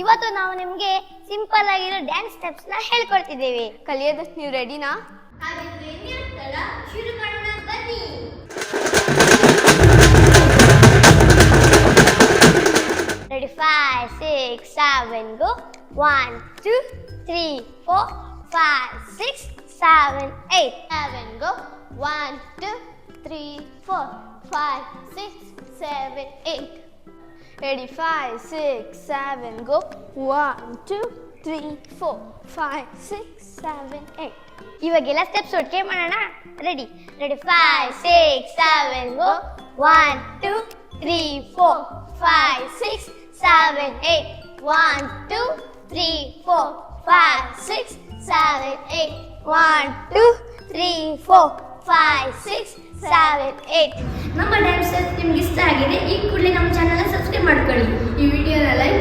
ಇವತ್ತು ನಾವು ನಿಮ್ಗೆ ಸಿಂಪಲ್ ಆಗಿರೋ ಡ್ಯಾನ್ಸ್ ಸ್ಟೆಪ್ಸ್ನ ಹೇಳ್ಕೊಡ್ತಿದ್ದೇವೆ. ಕಲಿಯೋದಕ್ಕೆ ನೀವು ರೆಡಿನಾ ಶುರು ಮಾಡೋಣ ಬನ್ನಿ. Ready five six seven go one two three four five six seven eight seven go one two three four five six seven eight ready five six seven go One, two, three four five six seven eight. ಇವಾಗೆಲ್ಲ steps ಒಟ್ಟಿಗೆ ಮಾಡೋಣ. Ready ready five six seven go one two three four five six seven eight one two three four five six seven eight one two three four five six seven eight ನಮ್ಮ dance ನಿಮ್ಗೆ ಇಷ್ಟ ಆಗಿದೆ ಈ ಕೂಡಲೇ ನಮ್ಮ subscribe ಮಾಡ್ಕೊಳ್ಳಿ. ಈ ವಿಡಿಯೋನ ಲೈಕ್